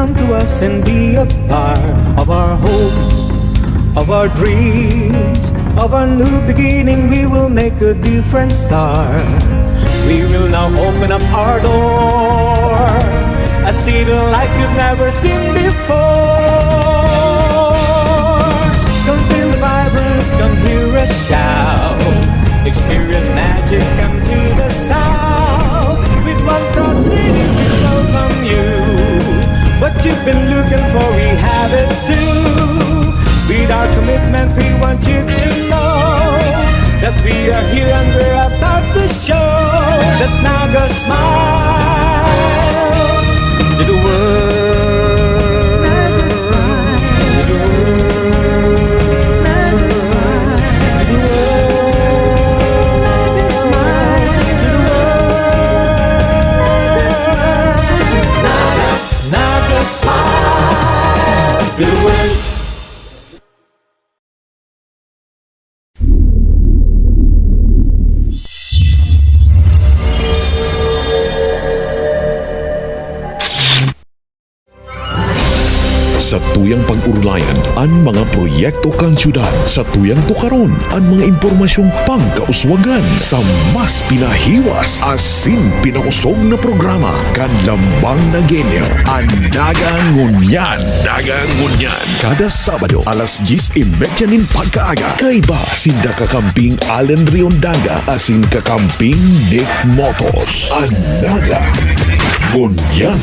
come to us and be a part of our hopes, of our dreams, of our new beginning. We will make a different start. We will now open up our door, a city like you've never seen before. Come feel the vibrance, come hear us shout. Experience magic, come to the south. With one proud city, we welcome you. What you've been looking for, we have it too. With our commitment, we want you to know that we are here and we're about to show that Naga smiles to the world. Proyekto kang syudad. Sa tuyang tukaron, ang mga impormasyong pangkauswagan. Sa mas pinahiwas, asin pinausog na programa. Kan lambang na genyo. Ang Dagang Ngunyan. Dagang Ngunyan. Kada Sabado, alas 10.30 nin pagkaaga. Kay ba, sinda kakamping Allen Riondaga, asin kakamping Nick Motos. Ang Dagang Ngunyan.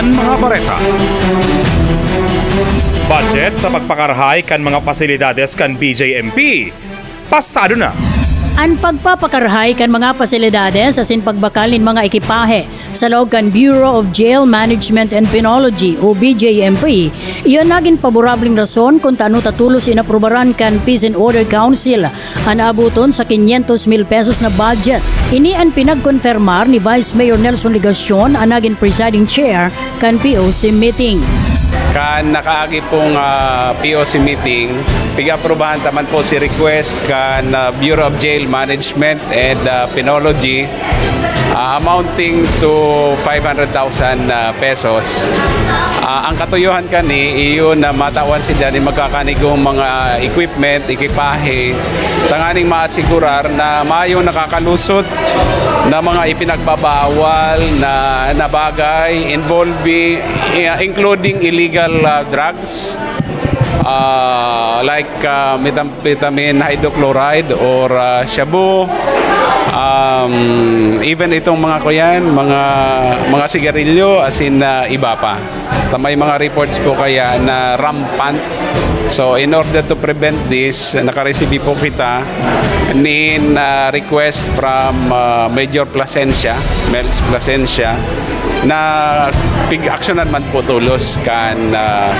Pasada kan mga bareta. Budget sa pagpakarhay kan mga pasilidades kan BJMP. Pasado na. Ang pagpapakarhay kan mga pasilidades asin pagbakal nin mga ekipahe sa loob kan Bureau of Jail Management and Penology o BJMP, iyon naging paborableng rason kung tano tatulos inaprubaran kan Peace and Order Council ang abuton sa 500 mil pesos na budget. Ini ang pinagkonfirmar ni Vice Mayor Nelson Ligacion ang naging presiding chair kan POC meeting. Kan nakaagi pong ah, POC meeting, piga-aprobahan taman po si request kan ah, Bureau of Jail Management and ah, Penology ah, amounting to 500,000 ah, pesos. Ah, ang katuyuhan kani iyon na matawan sila ni magkakanigong mga equipment, ekipahe, tanganing maasigurar na mayo nakakalusot na mga ipinagbabawal na, na bagay involving including illegal ah, drugs uh, like uh, methamphetamine hydrochloride or uh, shabu um, even itong mga kuyan mga mga sigarilyo as in uh, iba pa may mga reports po kaya na rampant so in order to prevent this nakareceive po kita nin uh, request from uh, Major Plasencia Mel's Plasencia na big actionan man po tulos kan uh,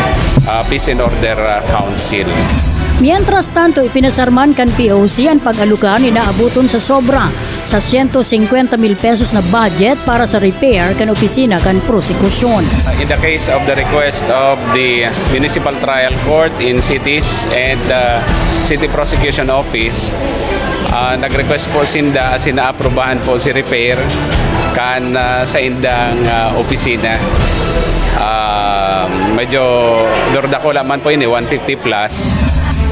uh, Peace and Order uh, Council. Mientras tanto, ipinasarman kan POC ang pag-alukan inaabuton sa sobra sa 150 mil pesos na budget para sa repair kan opisina kan prosekusyon. In the case of the request of the Municipal Trial Court in cities and the City Prosecution Office, uh, nag-request po sinda sinaaprobahan po si repair kan uh, sa indang uh, opisina. Uh, medyo dordako man po ini 150 plus.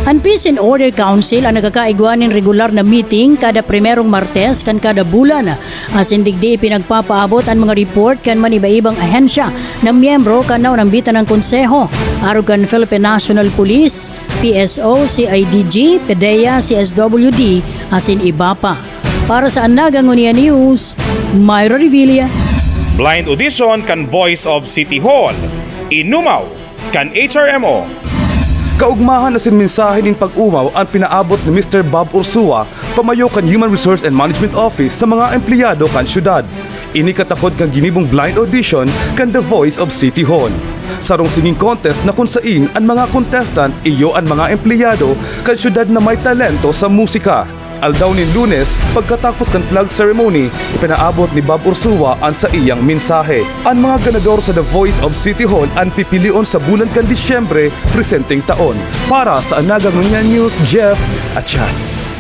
Ang Peace and Order Council ang nagkakaigwanin regular na meeting kada primerong Martes kan kada bulan. As indigdi pinagpapaabot ang mga report kan maniba-ibang ahensya na miyembro kan ng bitan ng konseho. Arog kan Philippine National Police, PSO, CIDG, PDEA, CSWD, asin iba pa. Para sa Anaga Ngunia News, Myra Revilla. Blind audition kan Voice of City Hall. Inumaw kan HRMO. Kaugmahan na sin mensahe ning pag-umaw ang pinaabot ni Mr. Bob Ursua, pamayo kan Human Resource and Management Office sa mga empleyado kan syudad. Ini katakod kang ginibong blind audition kan The Voice of City Hall. Sarong singing contest na kung sain ang mga contestant iyo ang mga empleyado kan syudad na may talento sa musika. Aldaw ni Lunes, pagkatapos kan flag ceremony, ipinaabot ni Bob Ursua ang sa iyang mensahe. Ang mga ganador sa The Voice of City Hall ang pipilion sa bulan kan Disyembre, presenting taon. Para sa Anaga Ngunya News, Jeff Achas.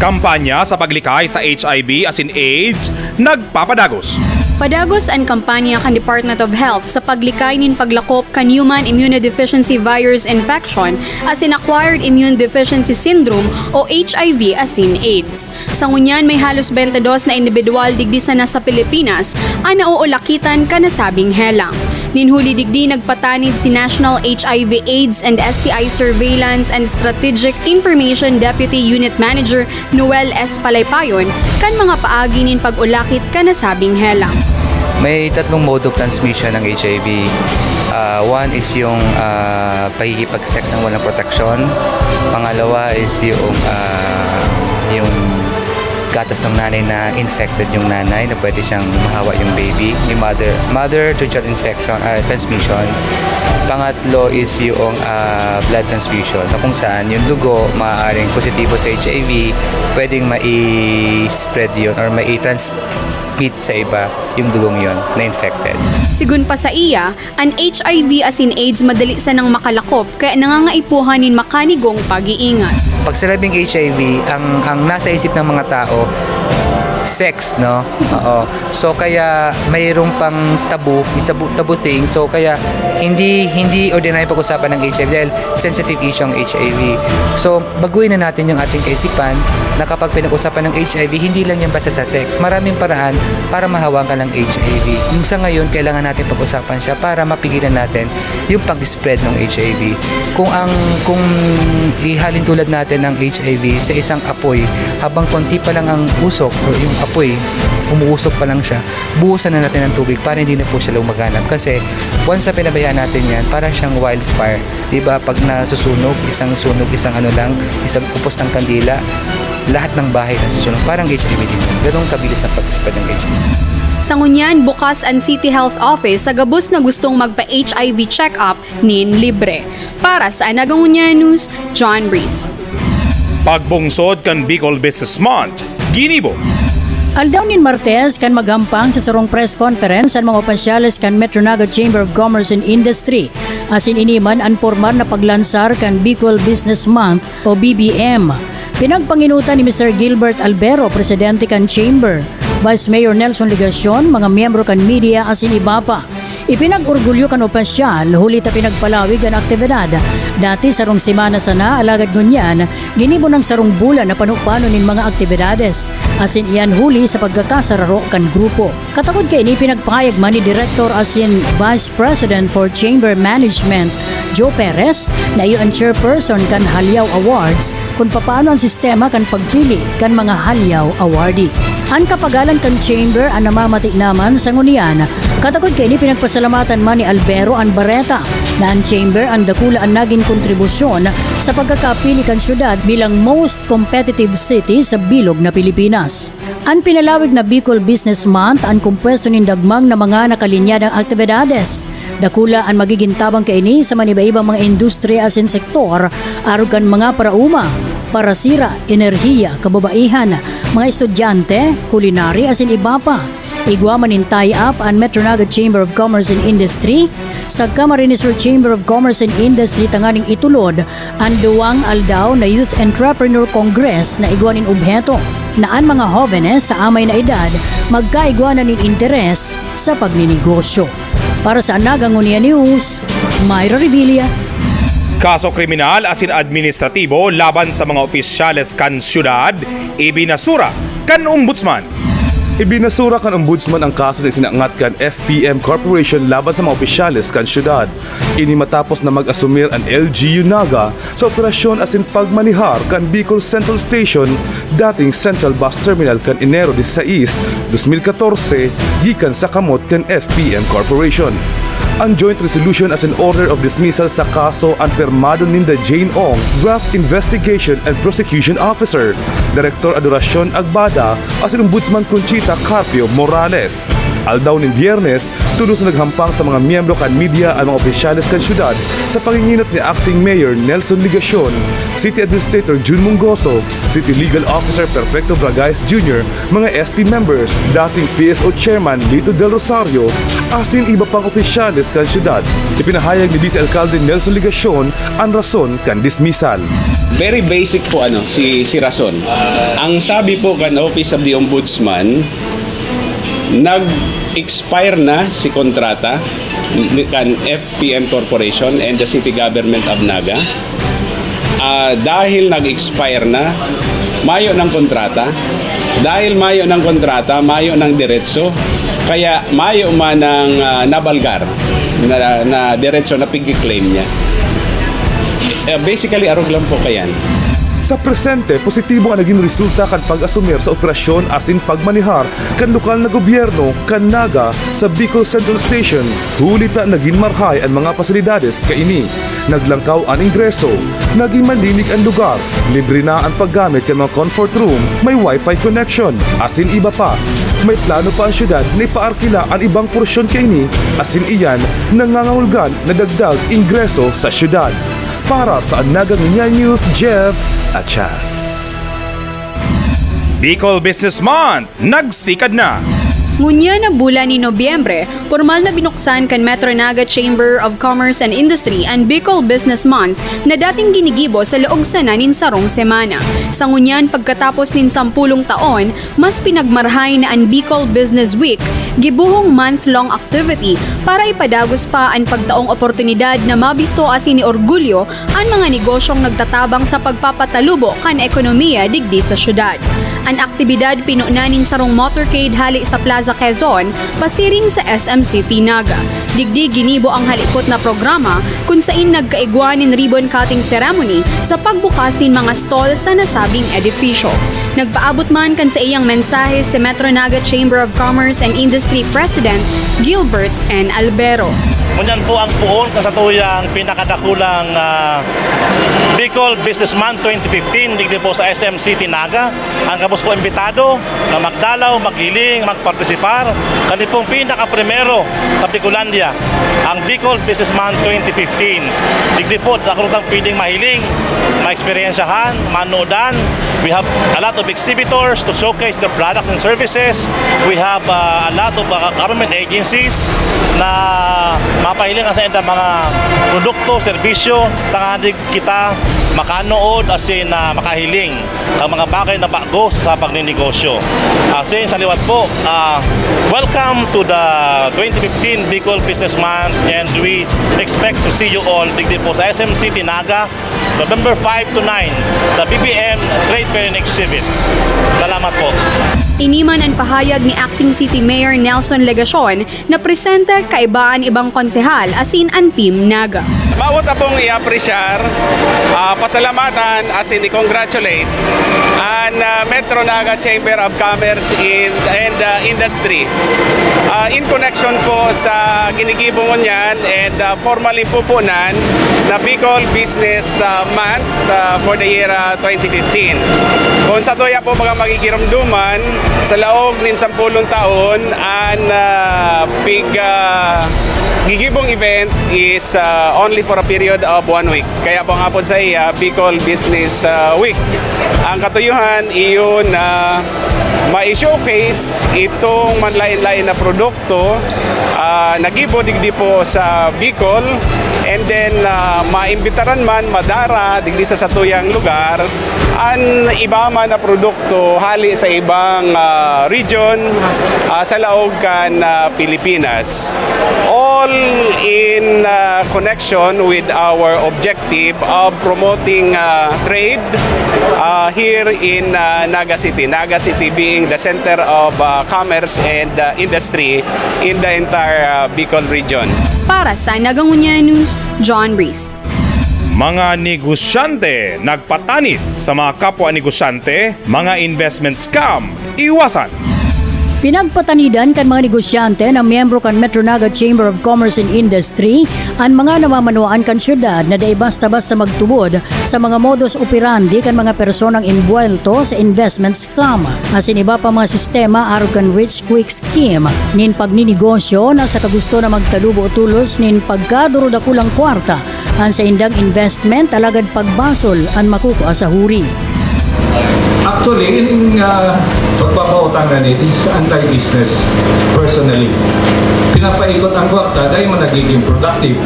Kampanya sa paglikay sa HIV as in AIDS, nagpapadagos. Padagos ang kampanya kan Department of Health sa paglikay nin paglakop kan Human Immunodeficiency Virus Infection as in Acquired Immune Deficiency Syndrome o HIV as in AIDS. Sa ngunyan may halos 22 na individual digdi sa nasa Pilipinas ang nauulakitan kanasabing helang. Ninhuli digdi nagpatanid si National HIV AIDS and STI Surveillance and Strategic Information Deputy Unit Manager Noel S. Palaypayon kan mga paagi nin pag-ulakit kanasabing helang. May tatlong mode of transmission ng HIV. Ah, one is yung uh, pagkikipag-sex ng walang proteksyon. Pangalawa is yung ah, yung gatas ng nanay na infected yung nanay na pwede siyang mahawa yung baby. May mother mother to child infection ah, transmission. Pangatlo is yung ah, blood transfusion na kung saan yung dugo maaaring positibo sa HIV, pwedeng mai-spread yun or mai-transmit sa iba yung dugong yon na infected. Sigun pa sa iya, ang HIV as in AIDS madali sa nang makalakop kaya nangangaipuhan nin makanigong pag-iingat. Pag sinabing HIV, ang ang nasa isip ng mga tao sex, no? Oo. So kaya mayroong pang tabu, isa bu- tabu thing. So kaya hindi hindi ordinary pag-usapan ng HIV dahil sensitive issue ang HIV. So baguhin na natin yung ating kaisipan na kapag pinag-usapan ng HIV, hindi lang yan basta sa sex. Maraming paraan para mahawakan ka ng HIV. Yung sa ngayon, kailangan natin pag-usapan siya para mapigilan natin yung pag-spread ng HIV. Kung ang kung ihalin tulad natin ng HIV sa isang apoy, habang konti pa lang ang usok yung apoy, umuusok pa lang siya, buhusan na natin ng tubig para hindi na po siya lumaganap. Kasi once na pinabayaan natin yan, parang siyang wildfire. Diba? Pag nasusunog, isang sunog, isang ano lang, isang upos ng kandila, lahat ng bahay nasusunog. Parang HIV din. Ganong kabilis ang pag-spread ng HIV. Sa ngunyan, bukas ang City Health Office sa gabos na gustong magpa-HIV check-up nin libre. Para sa Anagangunya News, John Breeze. Pagbungsod kan Bicol Business Month, Ginibo. Aldaw nin Martes kan magampang sa sarong press conference ang mga opisyales kan Metro Naga Chamber of Commerce and Industry asin iniman ang formal na paglansar kan Bicol Business Month o BBM. Pinagpanginutan ni Mr. Gilbert Albero, presidente kan Chamber, Vice Mayor Nelson Ligacion, mga miyembro kan media asin iba pa. Ipinag-orgulyo kan opisyal, huli ta pinagpalawig ang aktibidad. Dati sarong simana sana alagad ngunyan, ginibo ng sarong bulan na panupano nin mga aktibidades. Asin iyan huli sa pagkakasararo kan grupo. Katakod kay ini pinagpahayag man ni Director asin Vice President for Chamber Management, Joe Perez, na iyo ang chairperson kan Halyaw Awards kung papaano ang sistema kan pagpili kan mga Halyaw Awardee. Ang kapagalan kan chamber ang namamati naman sa ngunian. Katagod kay ni pinagpasalamatan man ni Albero ang Bareta na ang chamber ang dakula ang naging kontribusyon sa pagkakapili kan syudad bilang most competitive city sa bilog na Pilipinas. Ang pinalawig na Bicol Business Month ang kumpwesto nin dagmang na mga nakalinyadang aktibidades. Dakula ang magiging tabang kaini sa maniba-ibang mga industriya asin sektor arugan mga parauma, parasira, enerhiya, kababaihan, mga estudyante, kulinary asin iba pa. Igwa manin tie up ang Metro Naga Chamber of Commerce and Industry sa Camarines Sur Chamber of Commerce and Industry tanganing itulod ang duwang aldaw na Youth Entrepreneur Congress na igwanin obheto na ang mga jóvenes sa amay na edad magkaigwanan ng interes sa pagninegosyo. Para sa Anagang Unia News, Myra Revilla, Kaso kriminal asin administratibo laban sa mga opisyales kan syudad, ibinasura kan ombudsman. Ibinasura kan ombudsman ang kaso na sinangat kan FPM Corporation laban sa mga opisyales kan syudad. Ini matapos na mag-asumir ang LGU Naga sa operasyon asin pagmanihar kan Bicol Central Station dating Central Bus Terminal kan Enero 16, 2014 gikan sa kamot kan FPM Corporation. Ang joint resolution as an order of dismissal sa kaso ang permado ninda Jane Ong, Draft Investigation and Prosecution Officer, Director Adoracion Agbada, as an Ombudsman Conchita Carpio Morales. Aldaw ng biyernes, tulos na naghampang sa mga miyembro kan media ang mga opisyales kan syudad sa panginginat ni Acting Mayor Nelson Ligacion, City Administrator June Mungoso, City Legal Officer Perfecto Bragais Jr., mga SP members, dating PSO Chairman Lito Del Rosario, asin iba pang opisyales kan syudad. Ipinahayag ni Vice Alcalde Nelson Ligacion ang rason kan dismissal. Very basic po ano si si Rason. Ang sabi po kan Office of the Ombudsman nag-expire na si kontrata kan FPM Corporation and the City Government of Naga. Ah, dahil nag-expire na, mayo ng kontrata. Dahil mayo ng kontrata, mayo ng diretso. Kaya mayo man ng ah, nabalgar na, na diretso na pig-claim niya. Eh, basically, arog lang po kayan. Sa presente, positibo ang naging resulta kan pag-asumir sa operasyon asin pagmanihar kan lokal na gobyerno kan Naga sa Bicol Central Station. Hulita naging marhay ang mga pasilidades kaini. Naglangkaw ang ingreso, naging malinig ang lugar, libre na ang paggamit kan mga comfort room, may wifi connection, asin iba pa. May plano pa ang syudad na ipaarkila ang ibang porsyon kaini, asin iyan nangangahulgan na dagdag ingreso sa syudad. Para sa Naganginya News, Jeff Achas. Bicol Business Month, nagsikad na. Ngunya na bulan ni Nobyembre, formal na binuksan kan Metro Naga Chamber of Commerce and Industry ang Bicol Business Month na dating ginigibo sa loob sana nin sarong semana. Sa ngunyan pagkatapos nin sampulong taon, mas pinagmarhay na ang Bicol Business Week, gibuhong month-long activity para ipadagos pa ang pagtaong oportunidad na mabisto asin ni orgulyo ang mga negosyong nagtatabang sa pagpapatalubo kan ekonomiya digdi sa syudad. Ang aktibidad pinunanin sarong motorcade hali sa Plaza Quezon, pasiring sa SM City Naga. Digdi ginibo ang halikot na programa kung saan nagkaigwanin ribbon cutting ceremony sa pagbukas ng mga stall sa nasabing edifisyo. Nagpaabot man kan sa iyang mensahe si Metro Naga Chamber of Commerce and Industry President Gilbert N. Albero. Ngunyan po ang puon kasatuyang pinakadakulang ah, Bicol Business Month 2015 digdi po sa SM City Naga. Ang kapos po imbitado na magdalaw, maghiling, magpartisipar. Kani pong pinaka-primero sa Bicolandia, ang Bicol Business Month 2015. Digdi po, nakurutang piling mahiling, ma-experiensyahan, manoodan. We have a lot of exhibitors to showcase their products and services. We have ah, a lot of ah, government agencies na mapahiling sa enda mga produkto, serbisyo, tangadig kita makanood asin na makahiling ang mga bagay na bago sa pagninegosyo. Asin sa liwat po, ah, welcome to the 2015 Bicol Business Month and we expect to see you all digdi po sa SM City Naga November 5 to 9, the BBM Trade Fair and Exhibit. Salamat po. Iniman ang pahayag ni Acting City Mayor Nelson Legacion na presente kaibaan ibang konsehal asin ang Team Naga. Mawat na pong i-appreciar, ah, pasalamatan as in i-congratulate ang ah, Metro Naga Chamber of Commerce in, and ah, Industry Ah, in connection po sa ginigibong niyan and ah, formally pupunan na Bicol Business ah, Month ah, for the year ah, 2015. Kung sa toya po mga magigirumduman sa laog nin sampulong taon ang ah, big ah, gigibong event is uh, only for a period of one week. Kaya po nga sa iya, Bicol Business uh, Week. Ang katuyuhan, iyon na ma-showcase itong manlain-lain na produkto uh, nagibo digdi po sa Bicol and then uh, maimbitaran man madara digdi sa satuyang lugar ang iba man na produkto hali sa ibang uh, region uh, sa laog kan uh, Pilipinas all in uh, connection with our objective of promoting uh, trade uh, here in uh, Naga City. Naga City being the center of uh, commerce and uh, industry in the entire uh, Bicol region. Para sa Nagangunya News, John Reese. Mga negosyante nagpatanit sa mga kapwa negosyante, mga investment scam, iwasan. Pinagpatanidan kan mga negosyante ng miyembro kan Metro Naga Chamber of Commerce and Industry ang mga namamanuan kan syudad na day basta-basta magtubod sa mga modus operandi kan mga personang imbuelto sa investment scam. Asin iba pa mga sistema aron kan rich quick scheme nin pagninegosyo na sa kagusto na magtalubo tulos nin pagkaduro da kulang kwarta ang sa indang investment alagad pagbasol ang makukuha sa huri. Actually, in uh, pagpapautang na ni, this is anti-business personally. Pinapaikot ang kwarta dahil mo nagiging productive.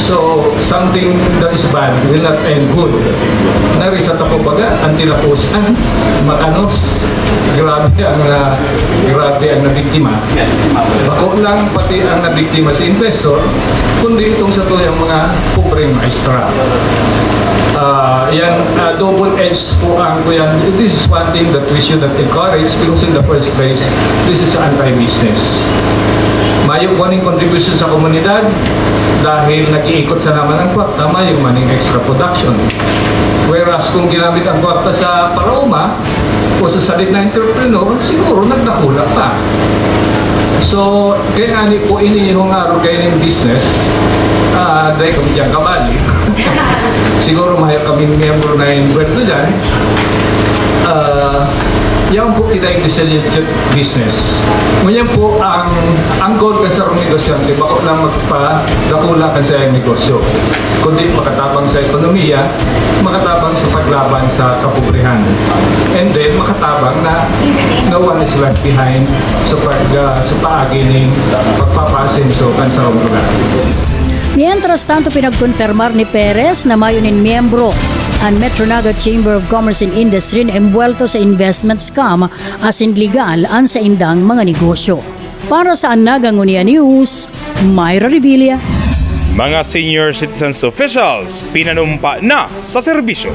So, something that is bad will not end good. Nari sa tapo baga, ang tinapusan, makanos, grabe ang, uh, grabe ang nabiktima. Bako lang pati ang nabiktima si investor, kundi itong sa tuyang mga pobreng maestra. Ah, yan, uh, double-edged po ang po yan. This is one thing that we should not encourage because in the first place, this is anti-business. Mayo maning contribution sa komunidad dahil nag-iikot sa naman ang kwarta, mayo maning extra production. Whereas kung ginamit ang kwarta sa parauma o sa salit na entrepreneur, siguro nagdakula pa. So, kaya ani po ini yung araw kayo ng business, ah dahil kami dyan kabali. Siguro mahal kami member na invento dyan. Ah, yan po kita yung disillusioned business. Ngayon po, ang ang goal ka sa negosyante, bako lang magpa-dakula ka sa negosyo. Kundi makatabang sa ekonomiya, makatabang sa paglaban sa kapobrihan. And then, makatabang na no one is left behind sa pag uh, sa paagi ng pagpapasenso kan sa lugar. Mientras tanto pinagkonfirmar ni Perez na mayunin miyembro ang Metro Naga Chamber of Commerce and Industry na embuelto sa investment scam as in legal ang sa indang mga negosyo. Para sa Naga Ngunia News, Myra Revilla. Mga senior citizens officials, pinanumpa na sa serbisyo.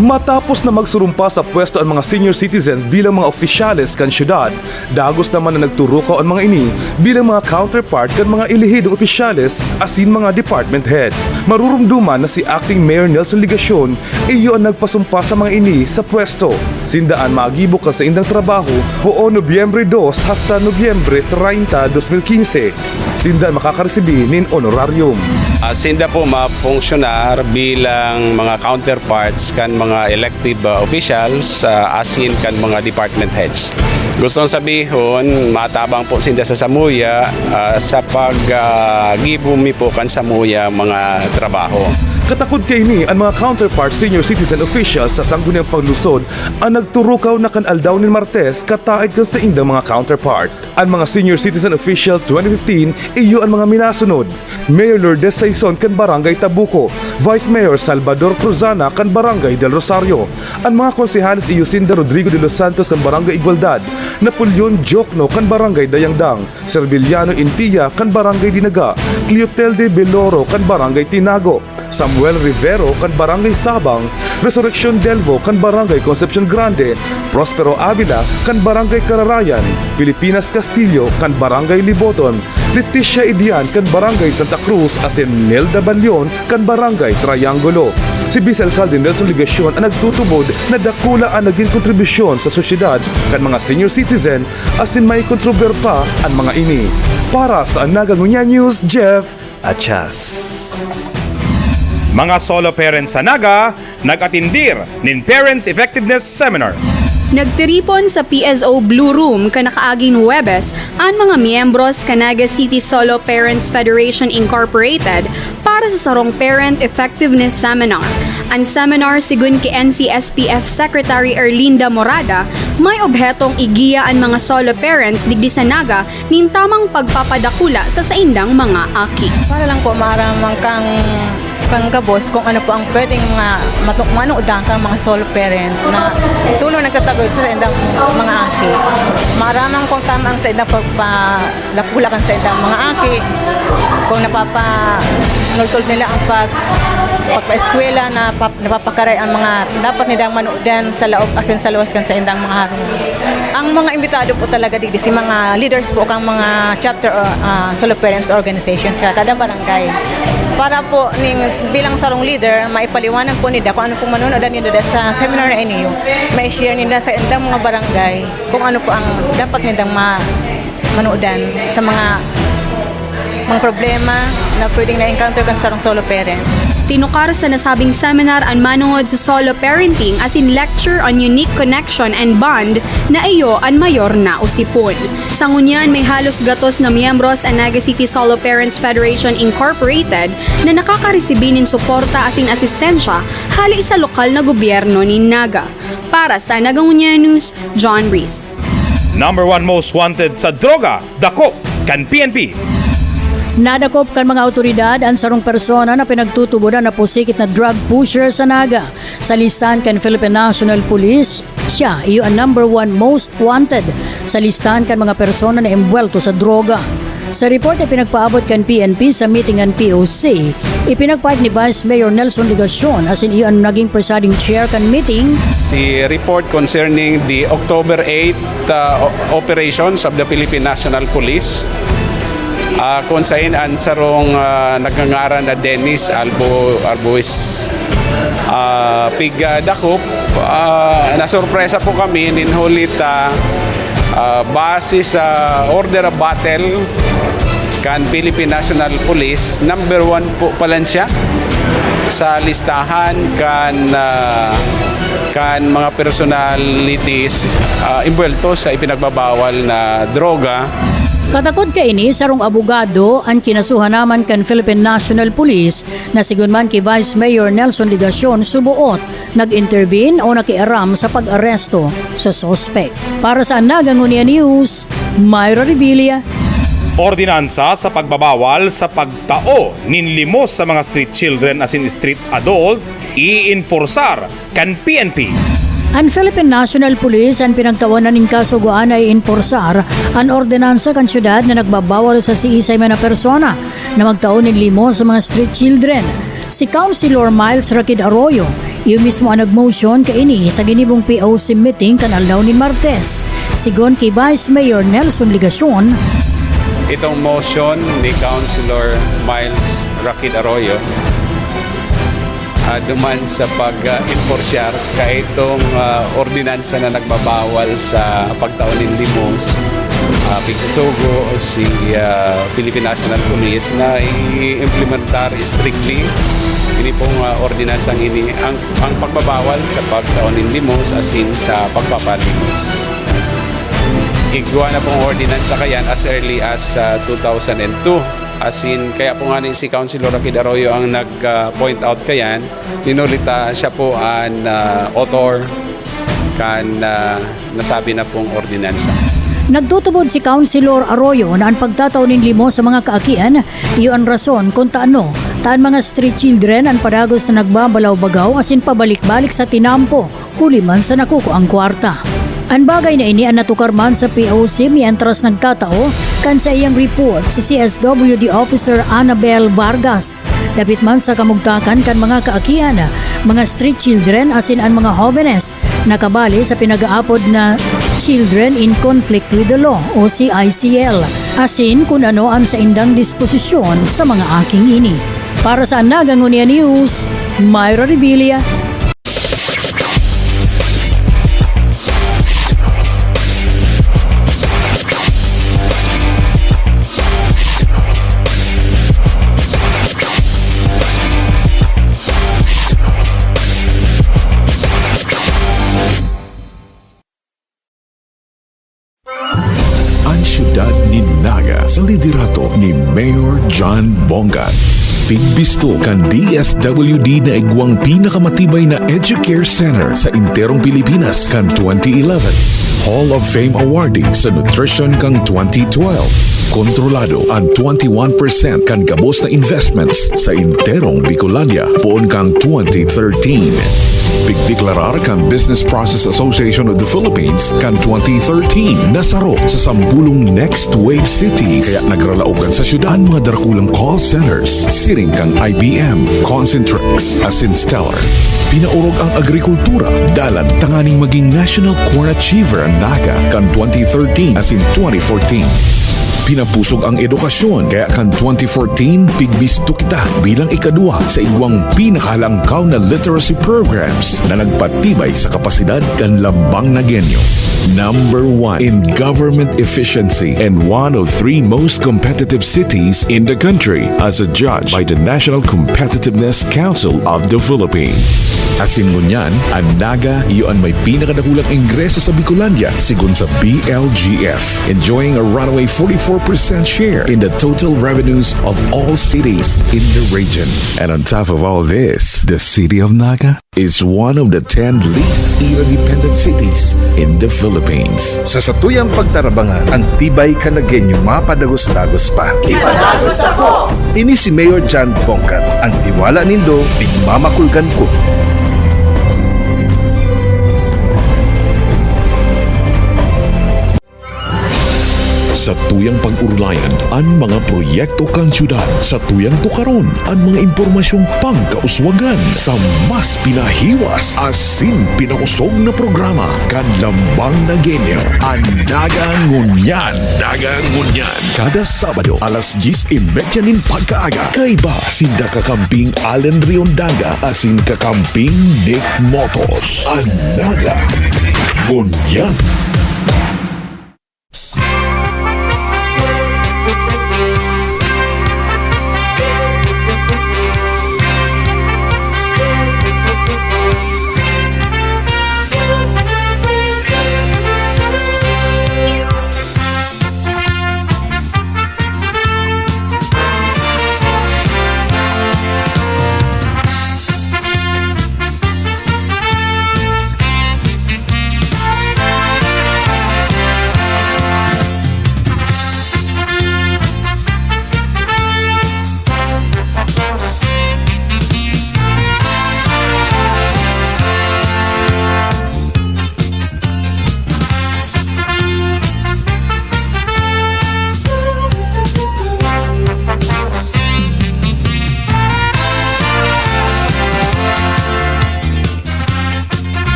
Matapos na magsurumpa sa pwesto ang mga senior citizens bilang mga opisyales kan syudad, dagos naman na nagturukaw ang mga ini bilang mga counterpart kan mga ilihidong opisyales asin mga department head. Marurumduman na si Acting Mayor Nelson Ligacion iyo ang nagpasumpa sa mga ini sa pwesto. Sindaan magibok ka sa indang trabaho buo Nobyembre 2 hasta Nobyembre 30, 2015. Sindaan makakaresibi nin honorarium. Uh, sinda po mapunksyonar bilang mga counterparts kan mga elective uh, officials uh, asin kan mga department heads. Gusto sabihin, matabang po sinda sa Samuya uh, sa pag-gibumi po kan Samuya mga trabaho. Katakod kay ni ang mga counterpart senior citizen officials sa sangguniang paglusod ang nagturukaw na kan Aldaw ni Martes kataid kan sa indang mga counterpart. Ang mga senior citizen official 2015 iyo ang mga minasunod. Mayor Lourdes Saison kan Barangay Tabuco, Vice Mayor Salvador Cruzana kan Barangay Del Rosario, ang mga konsehalis iyo Cinda Rodrigo de los Santos kan Barangay Igualdad, Napoleon Jokno kan Barangay Dayangdang, Serviliano Intia kan Barangay Dinaga, Cleotel de Beloro kan Barangay Tinago, Samuel Rivero kan Barangay Sabang, Resurrection Delvo kan Barangay Concepcion Grande, Prospero Avila kan Barangay Kararayan, Pilipinas Castillo kan Barangay Liboton, Leticia Idian kan Barangay Santa Cruz asin Nelda Balyon kan Barangay Triangulo. Si Vice Alcalde Nelson Ligacion ang nagtutubod na dakula ang naging kontribusyon sa sosyedad kan mga senior citizen asin may kontrober pa ang mga ini. Para sa Nagangunya News, Jeff Achas. Mga solo parents sa Naga, nag-atindir nin Parents Effectiveness Seminar. Nagtiripon sa PSO Blue Room kanakaaging Huwebes ang mga miyembros Canaga City Solo Parents Federation Incorporated para sa sarong Parent Effectiveness Seminar. Ang seminar sigun kay NCSPF Secretary Erlinda Morada may obhetong igiya ang mga solo parents digdi sa Naga nin tamang pagpapadakula sa saindang mga aki. Para lang po maramang kang kang gabos kung ano po ang pwedeng mga matukmano kang mga solo parent na sulo nagtatagol sa indang mga aki. Maramang kung tama ang sa indang pagpalakulakan sa indang mga aki. Kung napapa nultol nila ang pag pagpa-eskwela na pap, napapakaray ang mga dapat nidang manudan sa laob asin sa luwas kan sa indang mga harong. Ang mga imbitado po talaga digdi si mga leaders po kang mga chapter or uh, solo parents organizations sa kada barangay para po ning bilang sarong leader maipaliwanag po nila kung ano pong manonood nila sa seminar na inyo may share nila sa indang mga barangay kung ano po ang dapat nilang ma manuodan sa mga mga problema na pwedeng na-encounter kan sarong solo parent. Tinukar sa nasabing seminar ang manungod sa solo parenting as in lecture on unique connection and bond na iyo ang mayor na usipon. Sa ngunyan, may halos gatos na miyembros ang Naga City Solo Parents Federation Incorporated na nakakaresibinin suporta as in asistensya hali sa lokal na gobyerno ni Naga. Para sa Nagangunya News, John Reese. Number one most wanted sa droga, dako, kan PNP. Nadakop kan mga otoridad ang sarong persona na pinagtutuburan na pusikit na drug pusher sa Naga. Sa listahan kan Philippine National Police, siya iyo ang number one most wanted sa listahan kan mga persona na embwelto sa droga. Sa report ay pinagpaabot kan PNP sa meeting ang POC, ipinagpahit ni Vice Mayor Nelson Ligacion as in iyo ang naging presiding chair kan meeting Si report concerning the October 8 uh, operations of the Philippine National Police uh, kung saan ang sarong uh, nagngangaran na Dennis Albo Arbuis uh, Piga Dakop. Uh, nasurpresa po kami ninhulit uh, uh, base sa order of battle kan Philippine National Police. Number one po pala siya sa listahan kan ah, kan mga personalities uh, imbuelto sa ipinagbabawal na droga Katakod ka ini sarong abogado ang kinasuhan naman kan Philippine National Police na sigunman kay Vice Mayor Nelson Ligacion subuot nag-intervene o nakiaram sa pag-aresto sa sospek. Para sa Nagangunia News, Myra Revilla, Ordinansa sa pagbabawal sa pagtao nin limos sa mga street children as in street adult, iinforsar kan PNP. Ang Philippine National Police ang pinagtawanan ng kasuguan ay enforsar ang ordinansa kan syudad na nagbabawal sa siisay man na persona na magtaon ng limo sa mga street children. Si Councilor Miles Rakid Arroyo, iyo mismo ang nagmotion kaini sa ginibong POC meeting kan aldaw ni Martes. Sigon kay Vice Mayor Nelson Ligacion, itong motion ni Councilor Miles Rakid Arroyo uh, duman sa pag-enforsyar kay itong uh, ordinansa na nagbabawal sa pagtaon ng limos. Uh, Pigsasogo o si uh, Philippine National Police na i-implementar strictly. Ini pong uh, ordinansang ini ang, ang pagbabawal sa pagtaon ng limos as in sa pagpapalimos igwa na pong ordinance sa kayan as early as uh, 2002. As in, kaya po nga ni si Councilor Rakid Arroyo ang nag-point out kayan, ninulita siya po ang uh, author kan uh, nasabi na pong ordinansa. Nagtutubod si Councilor Arroyo na ang pagtataw ng limo sa mga kaakian, iyo ang rason kung taano, taan mga street children ang padagos na nagbabalaw-bagaw asin pabalik-balik sa tinampo, huli man sa nakuko ang kwarta. Ang bagay na ini ang natukar man sa POC mientras nagtatao kan sa iyang report si CSWD Officer Annabel Vargas. Dapit man sa kamugtakan kan mga kaakian, mga street children asin ang mga jóvenes nakabali sa pinag-aapod na Children in Conflict with the Law o CICL. Asin kung ano ang sa indang disposisyon sa mga aking ini. Para sa Nagangunia News, Myra Revilla, sa liderato ni Mayor John Bongat. Pigbisto kan DSWD na igwang pinakamatibay na Educare Center sa interong Pilipinas kan 2011. Hall of Fame awardee sa Nutrition kang 2012. Kontrolado ang 21% kan gabos na investments sa interong Bicolandia poon kang 2013. Pigdeklarar kan Business Process Association of the Philippines kan 2013 nasaro sa sampulong Next Wave Cities kaya nagralaogan sa syudad mga darkulang call centers siring kang IBM, Concentrix, Asin Stellar. Pinaurog ang agrikultura dalan tanganing maging National Corn Achiever NACA kan 2013 as in 2014. pinapusog ang edukasyon kaya kan 2014 pigbisto kita bilang ikadua sa igwang pinakalangkaw na literacy programs na nagpatibay sa kapasidad kan lambang na genyo. Number one in government efficiency and one of three most competitive cities in the country as adjudged by the National Competitiveness Council of the Philippines. Asin ngunyan, ang Naga iyon may pinakadakulang ingreso sa Bicolandia sigun sa BLGF, enjoying a runaway 44% share in the total revenues of all cities in the region. And on top of all this, the city of Naga is one of the 10 least interdependent cities in the Philippines. Sa satuyang pagtarabangan, ang tibay kanagenyo mapadagos-dagos pa. Ipadagos ako! Ini si Mayor John Bongkat. Ang tiwala nindo, bigmamakulkan ko. Sa tuyang pag-urlayan, ang mga proyekto kang syudad. Sa tuyang tukaron, ang mga impormasyong pangkauswagan. Sa mas pinahiwas, asin pinakusog na programa. Kan lambang na genyo. Ang Dagang Ngunyan. Dagang Ngunyan. Kada Sabado, alas 10.30 nin pagkaaga. Kay ba, sinda kakamping Allen Riondaga, asin kakamping Nick Motos. Ang Dagang Ngunyan.